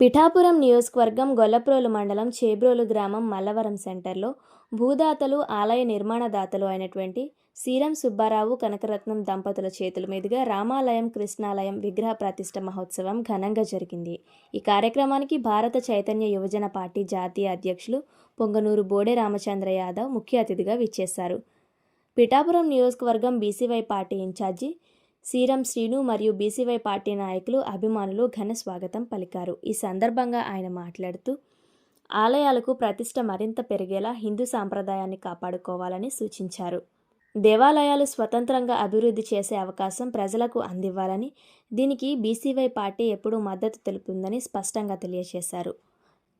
పిఠాపురం నియోజకవర్గం గొల్లప్రోలు మండలం చేబ్రోలు గ్రామం మల్లవరం సెంటర్లో భూదాతలు ఆలయ నిర్మాణదాతలు అయినటువంటి సీరం సుబ్బారావు కనకరత్నం దంపతుల చేతుల మీదుగా రామాలయం కృష్ణాలయం విగ్రహ ప్రతిష్ట మహోత్సవం ఘనంగా జరిగింది. ఈ కార్యక్రమానికి భారత చైతన్య యువజన పార్టీ జాతీయ అధ్యక్షులు పొంగనూరు బోడే రామచంద్ర యాదవ్ ముఖ్య అతిథిగా విచ్చేశారు. పిఠాపురం నియోజకవర్గం B C Y party incharge Seeram Srinu మరియు బీసీవై పార్టీ నాయకులు అభిమానులు ఘన స్వాగతం పలికారు. ఈ సందర్భంగా ఆయన మాట్లాడుతూ ఆలయాలకు ప్రతిష్ట మరింత పెరిగేలా హిందూ సాంప్రదాయాన్ని కాపాడుకోవాలని సూచించారు. దేవాలయాలు స్వతంత్రంగా అభివృద్ధి చేసే అవకాశం ప్రజలకు అందివ్వాలని దీనికి బీసీవై పార్టీ ఎప్పుడూ మద్దతు తెలుపుతుందని స్పష్టంగా తెలియజేశారు.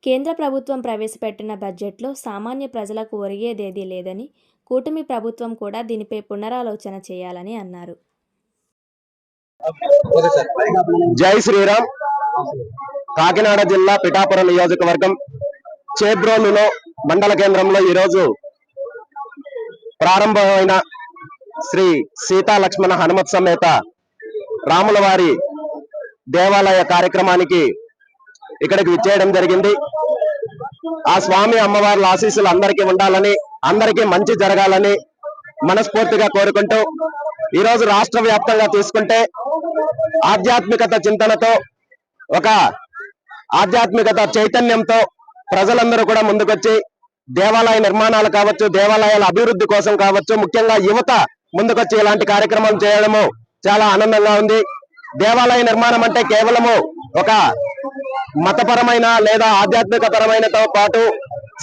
కేంద్ర ప్రభుత్వం ప్రవేశపెట్టిన బడ్జెట్లో సామాన్య ప్రజలకు ఒరిగేదేదీ లేదని కూటమి ప్రభుత్వం కూడా దీనిపై పునరాలోచన చేయాలని అన్నారు. జై శ్రీరామ్. కాకినాడ జిల్లా పిఠాపురం నియోజకవర్గం చేబ్రోలులో మండల కేంద్రంలో ఈరోజు ప్రారంభమైన శ్రీ సీతా లక్ష్మణ హనుమత్ సమేత రాముల వారి దేవాలయ కార్యక్రమానికి ఇక్కడికి విచ్చేయడం జరిగింది. ఆ స్వామి అమ్మవార్ల ఆశీస్సులు అందరికీ ఉండాలని అందరికీ మంచి జరగాలని మనస్ఫూర్తిగా కోరుకుంటూ ఈ రోజు రాష్ట్ర వ్యాప్తంగా తీసుకుంటే ఆధ్యాత్మికత చింతనతో ఒక ఆధ్యాత్మికత చైతన్యంతో ప్రజలందరూ కూడా ముందుకొచ్చి దేవాలయ నిర్మాణాలు కావచ్చు దేవాలయాల అభివృద్ధి కోసం కావచ్చు ముఖ్యంగా యువత ముందుకొచ్చి ఇలాంటి కార్యక్రమం చేయడము చాలా ఆనందంగా ఉంది. దేవాలయ నిర్మాణం అంటే కేవలము ఒక మతపరమైన లేదా ఆధ్యాత్మిక పరమైనతో పాటు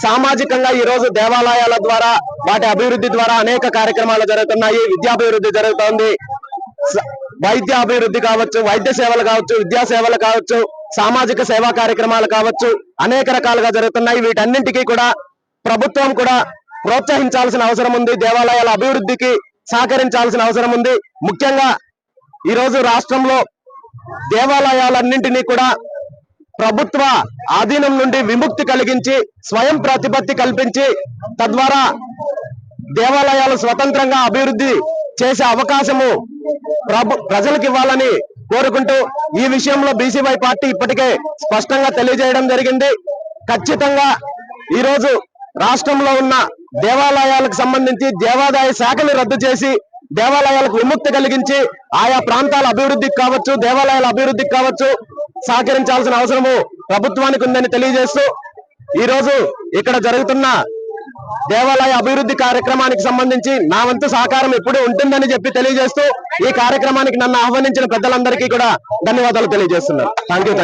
సామాజికంగా ఈ రోజు దేవాలయాల ద్వారా వాటి అభివృద్ధి ద్వారా అనేక కార్యక్రమాలు జరుగుతున్నాయి విద్యాభివృద్ధి జరుగుతోంది. వైద్య అభివృద్ధి కావచ్చు వైద్య సేవలు కావచ్చు విద్యా సేవలు కావచ్చు సామాజిక సేవా కార్యక్రమాలు కావచ్చు అనేక రకాలుగా జరుగుతున్నాయి. వీటన్నింటికీ కూడా ప్రభుత్వం కూడా ప్రోత్సహించాల్సిన అవసరం ఉంది. దేవాలయాల అభివృద్ధికి సహకరించాల్సిన అవసరం ఉంది. ముఖ్యంగా ఈరోజు రాష్ట్రంలో దేవాలయాలన్నింటినీ కూడా ప్రభుత్వ ఆధీనం నుండి విముక్తి కలిగించి స్వయం ప్రతిపత్తి కల్పించి తద్వారా దేవాలయాలు స్వతంత్రంగా అభివృద్ధి చేసే అవకాశము ప్రజలకు ఇవ్వాలని కోరుకుంటూ ఈ విషయంలో బీసీవై పార్టీ ఇప్పటికే స్పష్టంగా తెలియజేయడం జరిగింది. ఖచ్చితంగా ఈ రోజు రాష్ట్రంలో ఉన్న దేవాలయాలకు సంబంధించి దేవాదాయ శాఖని రద్దు చేసి దేవాలయాలకు విముక్తి కలిగించి ఆయా ప్రాంతాల అభివృద్ధికి కావచ్చు దేవాలయాల అభివృద్ధికి కావచ్చు సహకరించాల్సిన అవసరము ప్రభుత్వానికి ఉందని తెలియజేస్తూ ఈ రోజు ఇక్కడ జరుగుతున్న దేవాలయ అభివృద్ధి కార్యక్రమానికి సంబంధించి నా వంతు సహకారం ఎప్పుడూ ఉంటుందని చెప్పి తెలియజేస్తూ ఈ కార్యక్రమానికి నన్ను ఆహ్వానించిన పెద్దలందరికీ కూడా ధన్యవాదాలు తెలియజేస్తున్నారు థ్యాంక్ యూ